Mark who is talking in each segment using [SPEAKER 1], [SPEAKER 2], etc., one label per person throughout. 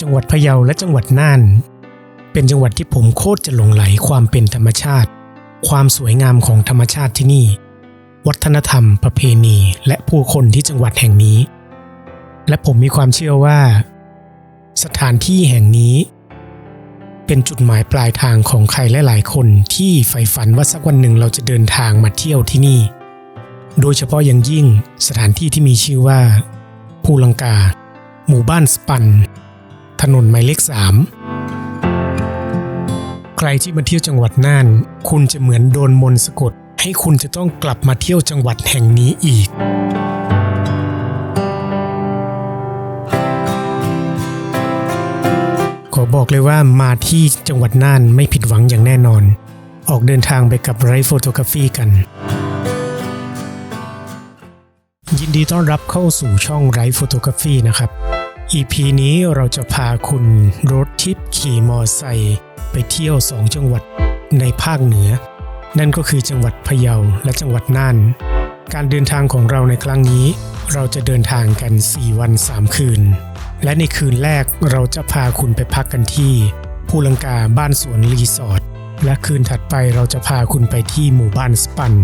[SPEAKER 1] จังหวัดพะเยาและจังหวัดน่าน เป็นจังหวัดที่ผมโคตรจะหลงไหลความเป็นธรรมชาติ ความสวยงามของธรรมชาติที่นี่ วัฒนธรรม ประเพณี และผู้คนที่จังหวัดแห่งนี้ และผมมีความเชื่อว่า สถานที่แห่งนี้ เป็นจุดหมายปลายทางของใครหลายๆคนที่ใฝ่ฝันว่าสักวันหนึ่งเราจะเดินทางมาเที่ยวที่นี่ โดยเฉพาะอย่างยิ่งสถานที่ที่มีชื่อว่า ภูลังกา หมู่บ้านสปัน ถนนหมายเลขสามใครที่มาเที่ยวจังหวัดน่าน คุณจะเหมือนโดนมนต์สะกด ให้คุณจะต้องกลับมาเที่ยวจังหวัดแห่งนี้อีก ขอบอกเลยว่ามาที่จังหวัดน่านไม่ผิดหวังอย่างแน่นอน ออกเดินทางไปกับไรฟ์โฟโตกราฟีกันยินดีต้อนรับเข้าสู่ช่องไรฟ์โฟโตกราฟีนะครับ EP นี้เราจะพาคุณรถทิปขี่มอไซค์ไปเที่ยว2จังหวัดในภาคเหนือ นั่นก็คือจังหวัดพะเยาและจังหวัดน่าน การเดินทางของเราในครั้งนี้ เราจะเดินทางกัน 4 วัน 3 คืน และในคืนแรกเราจะพาคุณไปพักกันที่ภูลังกาบ้านสวนรีสอร์ทและคืนถัดไปเราจะพาคุณไปที่หมู่บ้านสปัน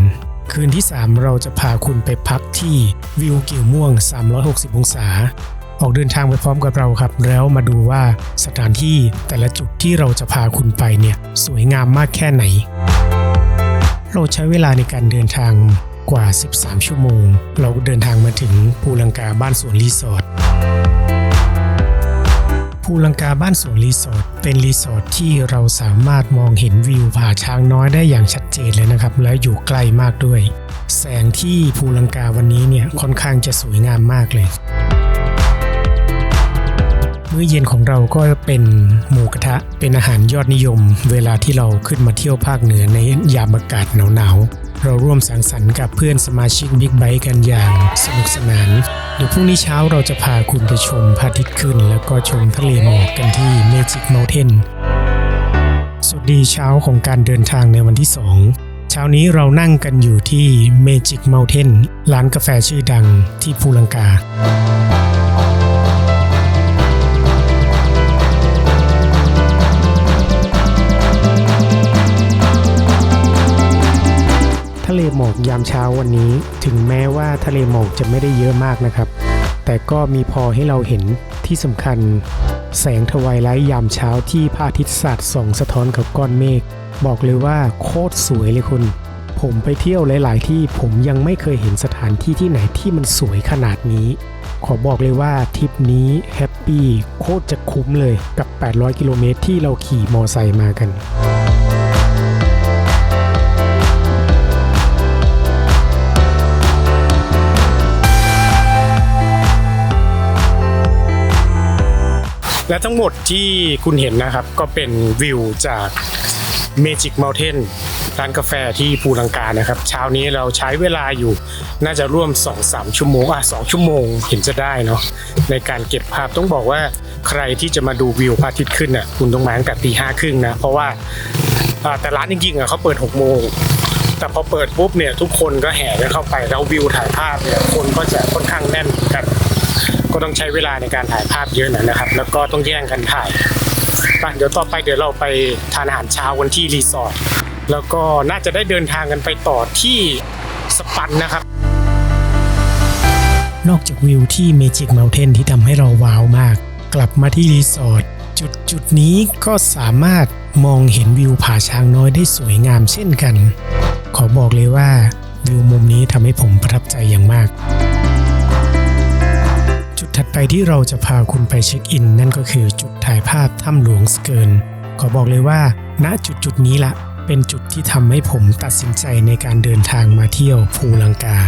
[SPEAKER 1] คืนที่ 3 เราจะพาคุณไปพักที่วิวกิ่วม่วง 360 องศา ออกเดินทางไปพร้อมกับเราครับ แล้วมาดูว่าสถานที่แต่ละจุดที่เราจะพาคุณไปเนี่ยสวยงามมากแค่ไหน เราใช้เวลาในการเดินทางกว่า 13 ชั่วโมง เราเดินทางมาถึงภูลังกาบ้านสวนรีสอร์ทภูลังกาบ้านสวนรีสอร์ทเป็นรีสอร์ทที่เราสามารถมองเห็นวิวผาช้างน้อยได้อย่างชัดเจนเลยนะครับ และอยู่ใกล้มากด้วย แสงที่ภูลังกาวันนี้เนี่ยค่อนข้างจะสวยงามมากเลย มื้อเย็นของเราก็เป็นหมูกระทะ เป็นอาหารยอดนิยม เวลาที่เราขึ้นมาเที่ยวภาคเหนือในยามอากาศหนาวๆ เราร่วมสังสรรค์กับเพื่อนสมาชิกบิ๊กไบค์กันอย่างสนุกสนาน เดี๋ยวพรุ่งนี้เช้าเราจะพาคุณไปชมพระอาทิตย์ขึ้น แล้วก็ชมทะเลหมอกกันที่ Magic Mountain สวัสดีเช้าของการเดินทางในวันที่2เช้านี้เรานั่งกันอยู่ที่ Magic Mountain ร้านกาแฟชื่อดังที่ภูลังกาะเลหมอกยามเช้าวันนี้ ถึงแม้ว่าทะเลหมอกจะไม่ได้เยอะมากนะครับ แต่ก็มีพอให้เราเห็นที่สำคัญ แสงทวายไลท์ยามเช้าที่พระอาทิตย์สาดส่องสะท้อนกับก้อนเมฆบอกเลยว่าโคตรสวยเลยคุณ ผมไปเที่ยวหลาย ๆ ที่ผมยังไม่เคยเห็นสถานที่ที่ไหนที่มันสวยขนาดนี้ ขอบอกเลยว่าทริปนี้แฮปปี้โคตรจะคุ้มเลยกับ 800 กิโลเมตรที่เราขี่มอไซค์มากัน และทั้งหมดที่คุณเห็นนะครับก็เป็นวิวจาก Magic Mountain ร้านกาแฟที่ภูลังกานะครับ เช้านี้เราใช้เวลาอยู่น่าจะร่วม 2-3 ชั่วโมงอะ2ชั่วโมงเห็นจะได้เนาะในการเก็บภาพต้องบอกว่าใครที่จะมาดูวิวพระอาทิตย์ขึ้นน่ะคุณต้องมาตั้งแต่ตีห้าครึ่งนะเพราะว่าอ่าแต่ร้านจริงๆอะเขาเปิด 6 โมง แต่พอเปิดปุ๊บเนี่ยทุกคนก็แห่กันเข้าไปแล้ววิวถ่ายภาพเนี่ยคนก็จะค่อนข้างแน่นกัน ก็ต้องใช้เวลาในการถ่ายภาพเยอะหน่อยนะครับ แล้วก็ต้องแย่งกันถ่ายไปเดี๋ยวต่อไปเดี๋ยวเราไปทานอาหารเช้ากันที่รีสอร์ทแล้วก็น่าจะได้เดินทางกันไปต่อที่สปันนะครับ นอกจากวิวที่ Magic Mountain ที่ทำให้เราว้าวมาก กลับมาที่รีสอร์ทจุดจุดนี้ก็สามารถมองเห็นวิวผาช้างน้อยได้สวยงามเช่นกัน ขอบอกเลยว่าวิวมุมนี้ทำให้ผมประทับใจอย่างมาก ถัดไปที่เราจะพาคุณไปเช็คอิน นั่นก็คือจุดถ่ายภาพถ้ำหลวงสเกิน ขอบอกเลยว่า ณจุดจุดนี้ละ เป็นจุดที่ทำให้ผมตัดสินใจในการเดินทางมาเที่ยวภูลังกา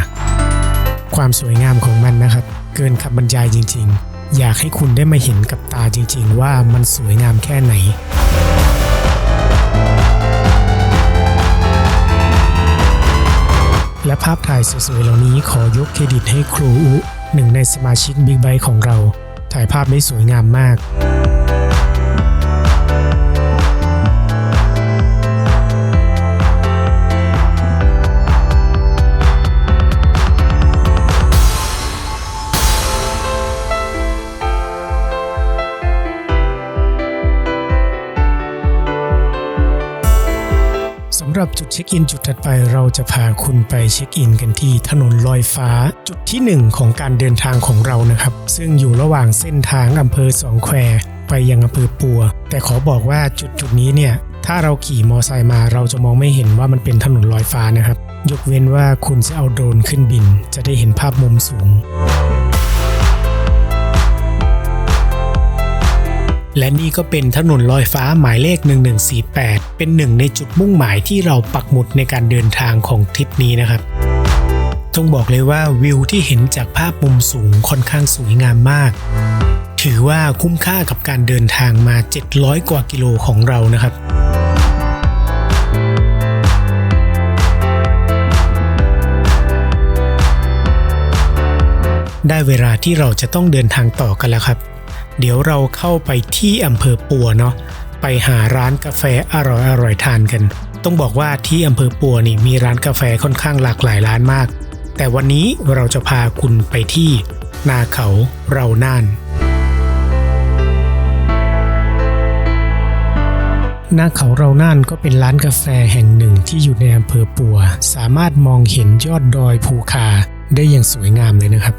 [SPEAKER 1] ความสวยงามของมันนะครับ เกินคำบรรยายจริง ๆ อยากให้คุณได้มาเห็นกับตาจริง ๆ ว่ามันสวยงามแค่ไหนและภาพถ่ายสวยๆเหล่านี้ขอยกเครดิตให้ครูอุ หนึ่งในสมาชิกบิ๊กไบค์ของเรา ถ่ายภาพได้สวยงามมาก เช็คอินจุดถัดไปเราจะพาคุณไปเช็คอินกันที่ถนนลอยฟ้า จุดที่หนึ่งของการเดินทางของเรานะครับ ซึ่งอยู่ระหว่างเส้นทางอำเภอสองแควไปยังอำเภอปัว แต่ขอบอกว่าจุดจุดนี้เนี่ย ถ้าเราขี่มอไซค์มาเราจะมองไม่เห็นว่ามันเป็นถนนลอยฟ้านะครับ ยกเว้นว่าคุณจะเอาโดรนขึ้นบิน จะได้เห็นภาพมุมสูง และนี่ก็เป็นถนนลอยฟ้าหมายเลข 1148 เป็นหนึ่งในจุดมุ่งหมายที่เราปักหมุดในการเดินทางของทริปนี้นะครับต้องบอกเลยว่าวิวที่เห็นจากภาพมุมสูงค่อนข้างสวยงามมาก ถือว่าคุ้มค่ากับการเดินทางมา 700 กว่ากิโลของเรานะครับได้เวลาที่เราจะต้องเดินทางต่อกันแล้วครับ เดี๋ยวเราเข้าไปที่อำเภอปัวเนาะไปหาร้านกาแฟอร่อยๆทานกัน ต้องบอกว่าที่อำเภอปัวนี่มีร้านกาแฟค่อนข้างหลากหลายร้านมาก แต่วันนี้เราจะพาคุณไปที่นาเขาเราน่าน นาเขาเราน่านก็เป็นร้านกาแฟแห่งหนึ่งที่อยู่ในอำเภอปัว สามารถมองเห็นยอดดอยภูคาได้อย่างสวยงามเลยนะครับ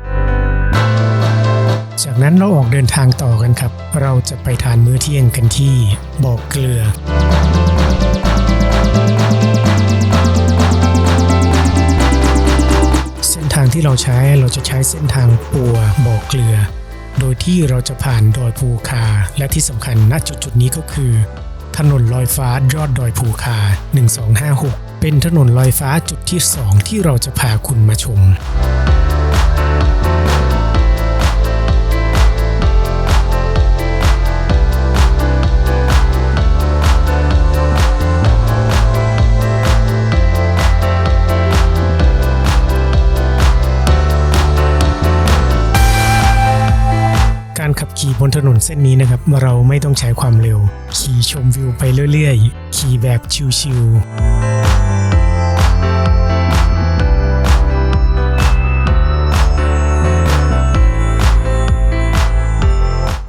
[SPEAKER 1] จากนั้นเราออกเดินทางต่อกันครับ เราจะไปทานมื้อเที่ยงกันที่บ่อกเกลือเส้นทางที่เราใช้เราจะใช้เส้นทางปัวบ่อเกลือ โดยที่เราจะผ่านดอยภูคา และที่สำคัญณจุดจุดนี้ก็คือ ถนนลอยฟ้ายอดดอยภูคา 1256 เป็นถนนลอยฟ้าจุดที่ 2 ที่เราจะพาคุณมาชม ขับขี่บนถนนเส้นนี้นะครับ เราไม่ต้องใช้ความเร็ว ขี่ชมวิวไปเรื่อยๆ ขี่แบบชิวๆ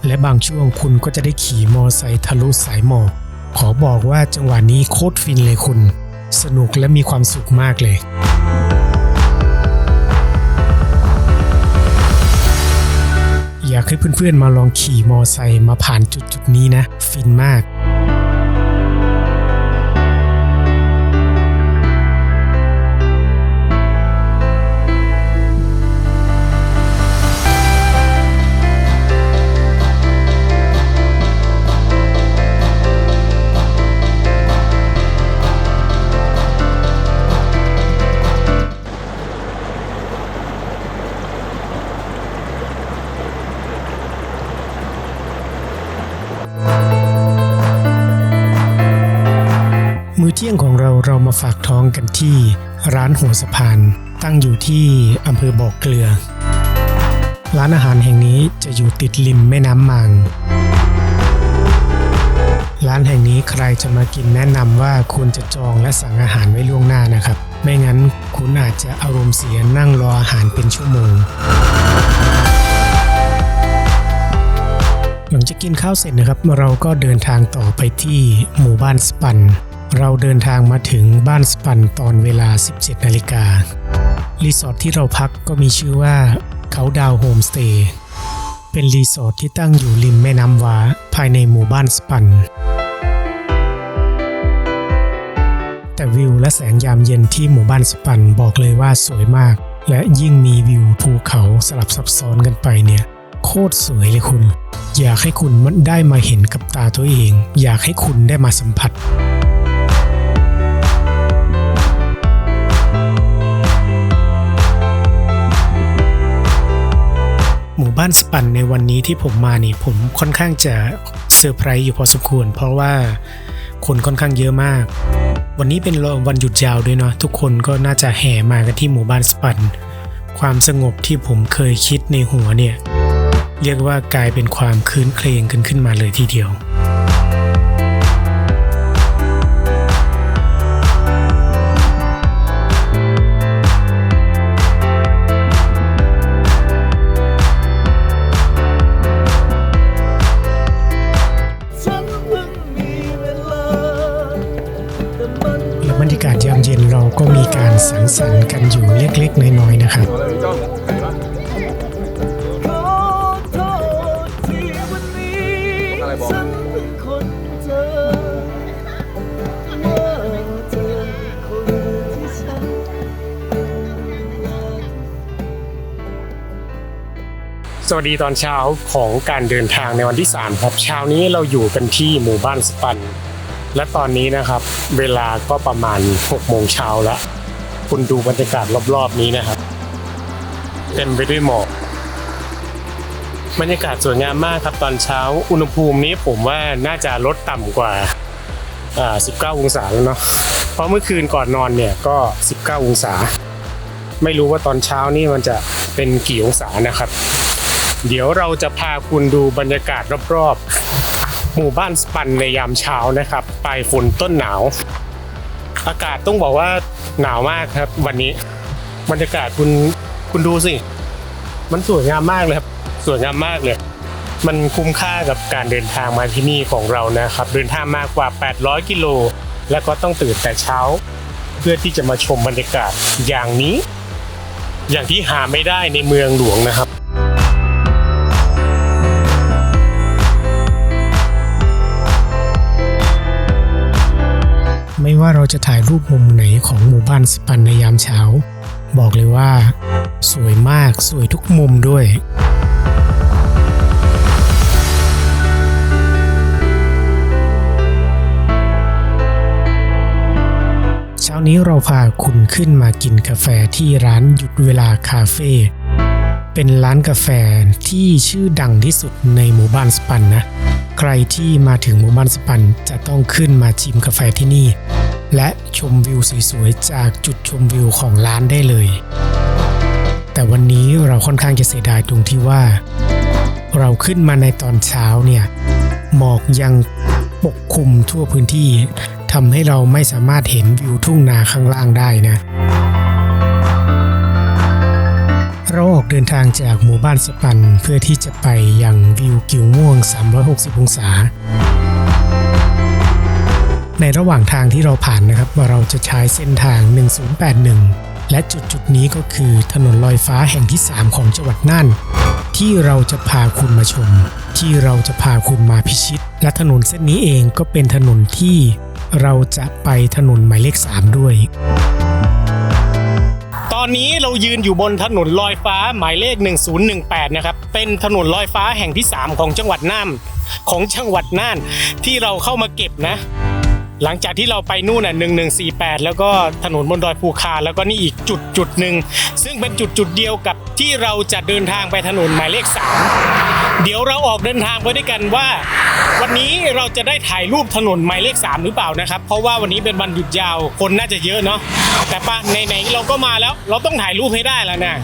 [SPEAKER 1] และบางช่วงคุณก็จะได้ขี่มอไซค์ทะลุสายหมอกขอบอกว่าจังหวะนี้โคตรฟินเลยคุณ สนุกและมีความสุขมากเลย อยากให้เพื่อนๆมาลองขี่มอไซค์มาผ่านจุดจุดๆนี้นะ ฟินมาก มื้อเที่ยงของเราเรามาฝากท้องกันที่ร้านหัวสะพาน ตั้งอยู่ที่อำเภอบอกเกลือ ร้านอาหารแห่งนี้จะอยู่ติดริมแม่น้ำมังร้านแห่งนี้ใครจะมากินแนะนำว่าควรจะจองและสั่งอาหารไว้ล่วงหน้านะครับ ไม่งั้นคุณอาจจะอารมณ์เสียนั่งรออาหารเป็นชั่วโมง หลังจากกินข้าวเสร็จนะครับ เราก็เดินทางต่อไปที่หมู่บ้านสปัน เราเดินทางมาถึงบ้านสปันตอนเวลา 17 นาฬิกา รีสอร์ทที่เราพักก็มีชื่อว่าเขาดาวโฮมสเตย์เป็นรีสอร์ทที่ตั้งอยู่ริมแม่น้ำวาภายในหมู่บ้านสปัน แต่วิวและแสงยามเย็นที่หมู่บ้านสปันบอกเลยว่าสวยมาก และยิ่งมีวิวภูเขาสลับซับซ้อนกันไปเนี่ย โคตรสวยเลยคุณ อยากให้คุณมันได้มาเห็นกับตาตัวเอง อยากให้คุณได้มาสัมผัส หมู่บ้านสปันในวันนี้ที่ผมมานี่ผมค่อนข้างจะเซอร์ไพรส์อยู่พอสมควร เพราะว่าคนค่อนข้างเยอะมาก วันนี้เป็นวันหยุดยาวด้วยเนาะทุกคนก็น่าจะแห่มากันที่หมู่บ้านสปัน ความสงบที่ผมเคยคิดในหัวเนี่ย เรียกว่ากลายเป็นความคืนเคลงกันขึ้นมาเลยทีเดียว สังสรรค์กันอยู่เล็กๆ น้อยๆ นะครับสวัสดีตอนเช้าของการเดินทางในวันที่ 3 ครับ เช้านี้เราอยู่กันที่หมู่บ้านสปัน และตอนนี้นะครับ เวลาก็ประมาณ6โมงเช้าแล้ว คุณดูบรรยากาศรอบๆนี้นะครับ เต็มไปด้วยหมอกบรรยากาศสวยงามมากครับตอนเช้าอุณหภูมินี้ผมว่าน่าจะลดต่ำกว่า 19 องศาแล้วเนาะเพราะเมื่อคืนก่อนนอนเนี่ยก็ 19 องศา ไม่รู้ว่าตอนเช้านี่มันจะเป็นกี่องศานะครับ เดี๋ยวเราจะพาคุณดูบรรยากาศรอบๆ หมู่บ้านสปันในยามเช้านะครับปลายฝนต้นหนาว อากาศต้องบอกว่าหนาวมากครับ วันนี้บรรยากาศคุณคุณดูสิ มันสวยงามมากเลยครับสวยงามมากเลย มันคุ้มค่ากับการเดินทางมาที่นี่ของเรานะครับ เดินทางมากกว่า 800 กิโล แล้วก็ต้องตื่นแต่เช้า เพื่อที่จะมาชมบรรยากาศอย่างนี้ อย่างที่หาไม่ได้ในเมืองหลวงนะครับ ว่าเราจะถ่ายรูปมุมไหนของหมู่บ้านสปันในยามเช้า บอกเลยว่า สวยมากสวยทุกมุมด้วยเช้านี้เราพาคุณขึ้นมากินกาแฟที่ร้านหยุดเวลาคาเฟ่เป็นร้านกาแฟที่ชื่อดังที่สุดในหมู่บ้านสปันนะ ใครที่มาถึงหมู่บ้านสปันจะต้องขึ้นมาชิมกาแฟที่นี่ และชมวิวสวยๆจากจุดชมวิวของร้านได้เลย แต่วันนี้เราค่อนข้างจะเสียดายตรงที่ว่า เราขึ้นมาในตอนเช้าเนี่ยหมอกยังปกคลุมทั่วพื้นที่ทำให้เราไม่สามารถเห็นวิวทุ่งนาข้างล่างได้นะ เราออกเดินทางจากหมู่บ้านสปันเพื่อที่จะไปยังวิวกิวม่วง 360 องศา ในระหว่างทางที่เราผ่านนะครับ ว่าเราจะใช้เส้นทาง 1081 และจุดจุดนี้ก็คือถนนลอยฟ้าแห่งที่ 3 ของจังหวัดน่านที่เราจะพาคุณมาชม ที่เราจะพาคุณมาพิชิต และถนนเส้นนี้เองก็เป็นถนนที่เราจะไปถนนหมายเลข 3 ด้วย ตอนนี้เรายืนอยู่บนถนนลอยฟ้าหมายเลข 1018 นะครับ เป็นถนนลอยฟ้าแห่งที่ 3 ของจังหวัดน่านของจังหวัดน่านที่เราเข้ามาเก็บนะ หลังจากที่เราไปนู่นน่ะ1148 แล้วก็ถนนบนดอยภูคา แล้วก็นี่อีกจุดจุดหนึ่งซึ่งเป็นจุดจุดเดียวกับที่เราจะเดินทางไปถนนหมายเลข 3 เดี๋ยวเราออกเดินทางไปด้วยกันว่า วันนี้เราจะได้ถ่ายรูปถนนหมายเลข 3 หรือเปล่านะครับ เพราะว่าวันนี้เป็นวันหยุดยาวคนน่าจะเยอะเนาะแต่ปะไหนๆเราก็มาแล้ว เราต้องถ่ายรูปให้ได้แล้วนะ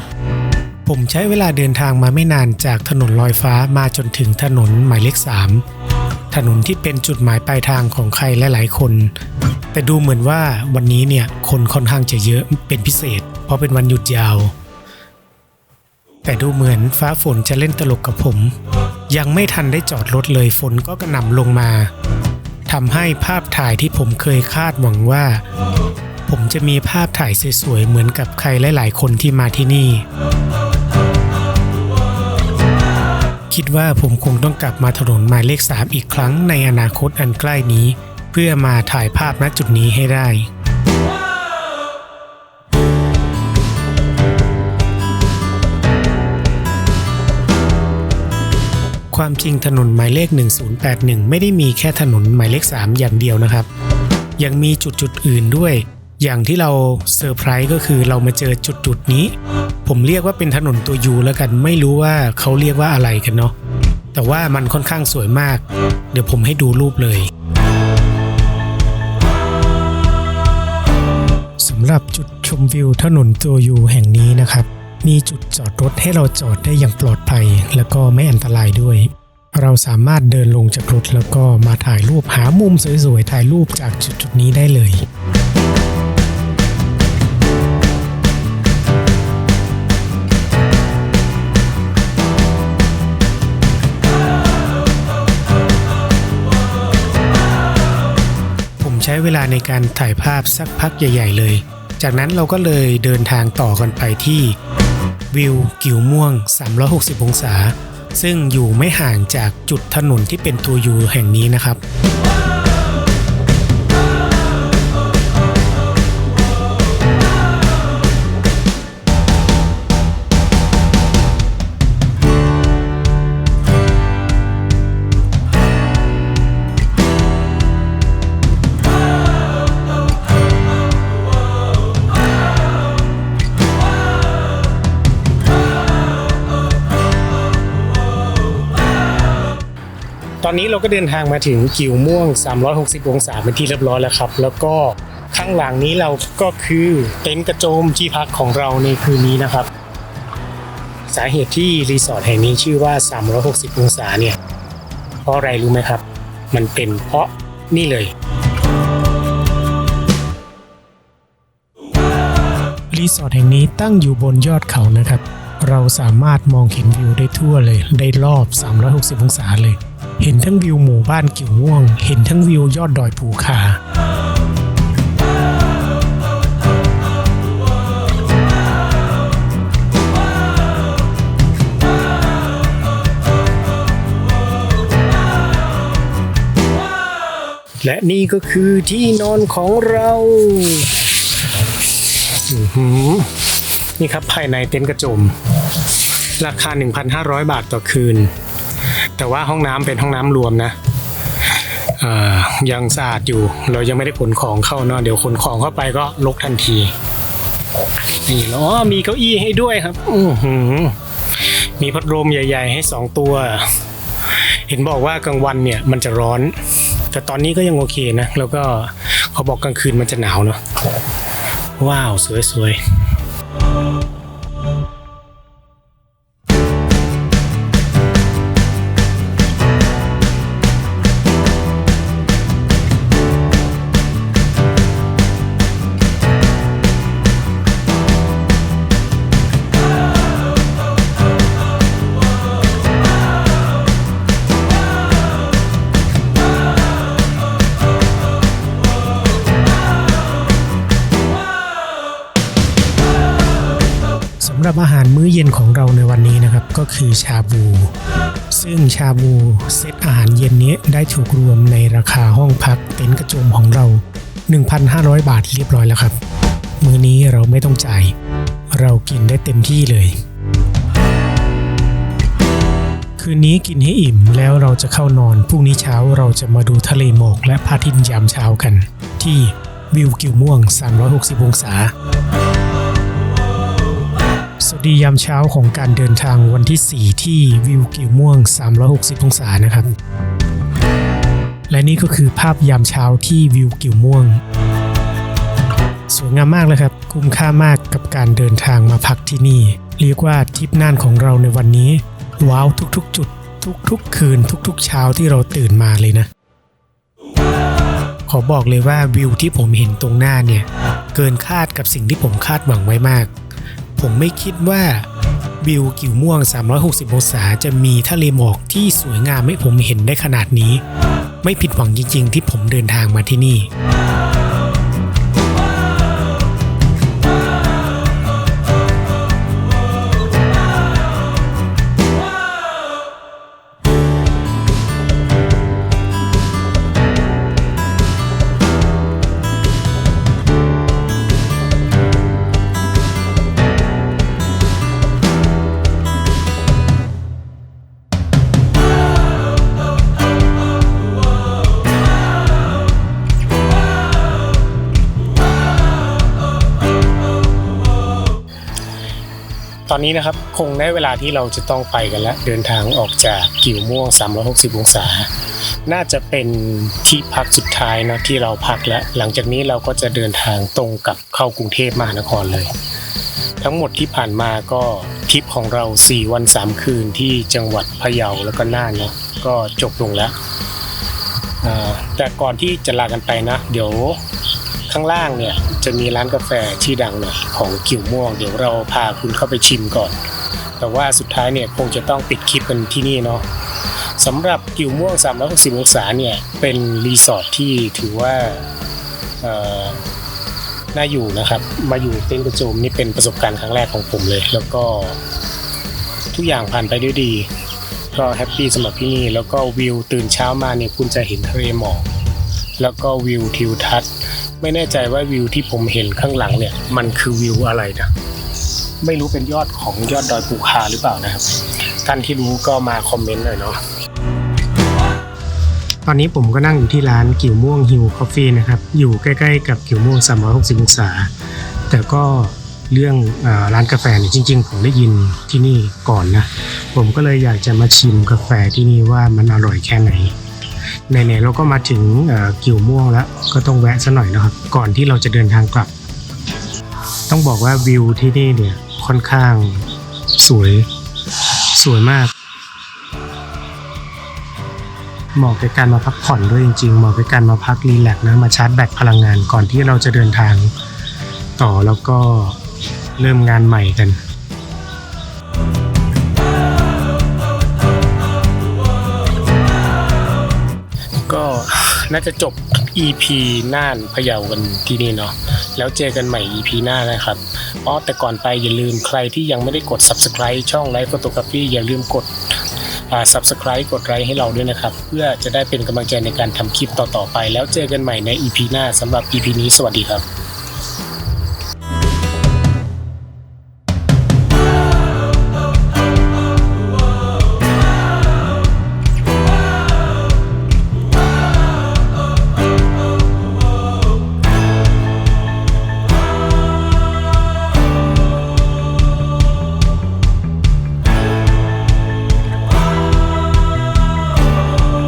[SPEAKER 1] ผมใช้เวลาเดินทางมาไม่นานจากถนนลอยฟ้ามาจนถึงถนนหมายเลข 3 ถนนที่เป็นจุดหมายปลายทางของใครหลาย ๆ คน แต่ดูเหมือนว่าวันนี้เนี่ยคนค่อนข้างจะเยอะเป็นพิเศษ เพราะเป็นวันหยุดยาว แต่ดูเหมือนฟ้าฝนจะเล่นตลกกับผม ยังไม่ทันได้จอดรถเลยฝนก็กระหน่ำลงมาทำให้ภาพถ่ายที่ผมเคยคาดหวังว่า ผมจะมีภาพถ่ายสวยๆเหมือนกับใครหลาย ๆ คนที่มาที่นี่ คิดว่าผมคงต้องกลับมาถนนหมายเลข 3 อีกครั้งในอนาคตอันใกล้นี้ เพื่อมาถ่ายภาพณจุดนี้ให้ได้ความจริงถนนหมายเลข 1081 ไม่ได้มีแค่ถนนหมายเลข 3 อย่างเดียวนะครับ ยังมีจุดจุดอื่นด้วย อย่างที่เราเซอร์ไพรส์ก็คือเรามาเจอจุดจุดๆนี้ ผมเรียกว่าเป็นถนนตัวยูแล้วกัน ไม่รู้ว่าเขาเรียกว่าอะไรกันเนาะแต่ว่ามันค่อนข้างสวยมาก เดี๋ยวผมให้ดูรูปเลยสำหรับจุดชมวิวถนนตัวยูแห่งนี้นะครับ มีจุดจอดรถให้เราจอดได้อย่างปลอดภัย แล้วก็ไม่อันตรายด้วยเราสามารถเดินลงจากรถแล้วก็มาถ่ายรูปหามุมสวยๆ ถ่ายรูปจากจุดจุดๆนี้ได้เลย ใช้เวลาในการถ่ายภาพสักพักใหญ่ ๆ เลย จากนั้นเราก็เลยเดินทางต่อกันไปที่วิวกิวม่วง 360 องศา ซึ่งอยู่ไม่ห่างจากจุดถนนที่เป็นตัวยูแห่งนี้นะครับ อนนี้เราก็เดินทางมาถึงกิวม่วง 360 องศาเป็นที่เรียบร้อยแล้วครับ แล้วก็ข้างหลังนี้เราก็คือเต็นท์กระโจมที่พักของเราในคืนนี้นะครับ สาเหตุที่รีสอร์ทแห่งนี้ชื่อว่า 360 องศาเนี่ย เพราะอะไรรู้ไหมครับ มันเป็นเพราะนี่เลยรีสอร์ทแห่งนี้ตั้งอยู่บนยอดเขานะครับ เราสามารถมองเห็นวิวได้ทั่วเลย ได้รอบ 360 องศาเลย เห็นทั้งวิวหมู่บ้านกิ่วม่วง เห็นทั้งวิวยอดดอยภูคาและนี่ก็คือที่นอนของเราอือหือนี่ครับภายในเต็นท์กระโจม ราคา 1,500 บาทต่อคืน แต่ว่าห้องน้ำเป็นห้องน้ำรวมนะยังสะอาดอยู่ เรายังไม่ได้ขนของเข้าเนาะเดี๋ยวขนของเข้าไปก็ลกทันทีนี่แล้วอ๋อมีเก้าอี้ให้ด้วยครับอือหือมีพัดลมใหญ่ ๆ ให้สองตัว เห็นบอกว่ากลางวันเนี่ยมันจะร้อน แต่ตอนนี้ก็ยังโอเคนะ แล้วก็เขาบอกกลางคืนมันจะหนาวเนาะว้าว สวยๆ็คือชาบู ซึ่งชาบูเซตอาหารเย็นนี้ได้ถูกรวมในราคาห้องพักเต็นท์กระโจมของเรา 1,500 บาทเรียบร้อยแล้วครับ มื้อนี้เราไม่ต้องจ่าย เรากินได้เต็มที่เลย คืนนี้กินให้อิ่มแล้วเราจะเข้านอน พรุ่งนี้เช้าเราจะมาดูทะเลหมอกและพระอาทิตย์ยามเช้ากัน ที่วิวกิวม่วง 360 องศาสวัส ดียามเช้าของการเดินทางวันที่ 4 ที่วิวกิวม่วง 360 องศานะครับ และนี่ก็คือภาพยามเช้าที่วิวกิวม่วง สวยงามมากเลยครับ คุ้มค่ามากกับการเดินทางมาพักที่นี่ เรียกว่าทริปน่านของเราในวันนี้ ว้าวทุกๆ จุด ทุกๆ คืน ทุกๆ เช้าที่เราตื่นมาเลยนะขอบอกเลยว่าวิวที่ผมเห็นตรงหน้าเนี่ย เกินคาดกับสิ่งที่ผมคาดหวังไว้มาก ผมไม่คิดว่าวิวกิ่วม่วง 360 องศาจะมีทะเลหมอกที่สวยงามให้ผมเห็นได้ขนาดนี้ ไม่ผิดหวังจริง ๆ ที่ผมเดินทางมาที่นี่ ตอนนี้นะครับคงได้เวลาที่เราจะต้องไปกันแล้ว เดินทางออกจากกิ่วม่วง 360 องศา น่าจะเป็นที่พักสุดท้ายนะที่เราพักแล้ว หลังจากนี้เราก็จะเดินทางตรงกับเข้ากรุงเทพมหานครเลย ทั้งหมดที่ผ่านมาก็ทริปของเรา 4 วัน 3 คืนที่จังหวัดพะเยาแล้วก็น่านเนาะก็จบลงแล้วแต่ก่อนที่จะลากันไปนะ เดี๋ยว ข้างล่างเนี่ยจะมีร้านกาแฟที่ดังหน่อยของกิ่วม่วง เดี๋ยวเราพาคุณเข้าไปชิมก่อน แต่ว่าสุดท้ายเนี่ยคงจะต้องปิดคลิปกันที่นี่เนาะสำหรับกิ่วม่วง 360 องศาเนี่ยเป็นรีสอร์ทที่ถือว่าน่าอยู่นะครับ มาอยู่เต็นท์กระโจมนี่เป็นประสบการณ์ครั้งแรกของผมเลย แล้วก็ทุกอย่างผ่านไปด้วยดี ก็แฮปปี้สำหรับที่นี่ แล้วก็วิวตื่นเช้ามาเนี่ยคุณจะเห็นทะเลหมอก แล้วก็วิวทิวทัศน์ ไม่แน่ใจว่าวิวที่ผมเห็นข้างหลังเนี่ย มันคือวิวอะไรนะไม่รู้เป็นยอดของยอดดอยภูคาหรือเปล่านะครับ ท่านที่รู้ก็มาคอมเมนต์หน่อยเนาะตอนนี้ผมก็นั่งอยู่ที่ร้านกิ่วม่วงฮิวคอฟฟี่นะครับ อยู่ใกล้ๆกับกิ่วม่วง360องศา แต่ก็เรื่องอร้านกาแฟเนี่ยจริง ๆ ผมได้ยินที่นี่ก่อนนะ ผมก็เลยอยากจะมาชิมกาแฟที่นี่ว่ามันอร่อยแค่ไหน ไหนๆเราก็มาถึงกิ่วม่วงแล้ว ก็ต้องแวะซะหน่อยนะครับ ก่อนที่เราจะเดินทางกลับ ต้องบอกว่าวิวที่นี่เนี่ยค่อนข้างสวยสวยมากเหมาะกับการมาพักผ่อนด้วยจริงๆเหมาะกับการมาพักรีแลกนะมาชาร์จแบตพลังงานก่อนที่เราจะเดินทางต่อแล้วก็เริ่มงานใหม่กัน น่าจะจบ EP น่านพะเยากันที่นี่เนาะแล้วเจอกันใหม่ EP หน้านะครับอ๋อแต่ก่อนไปอย่าลืมใครที่ยังไม่ได้กด subscribe ช่อง Life Photography อย่าลืมกดอ่า subscribe กดไลค์ให้เราด้วยนะครับ เพื่อจะได้เป็นกำลังใจในการทำคลิปต่อๆไป แล้วเจอกันใหม่ใน EP หน้าสำหรับ EP นี้สวัสดีครับ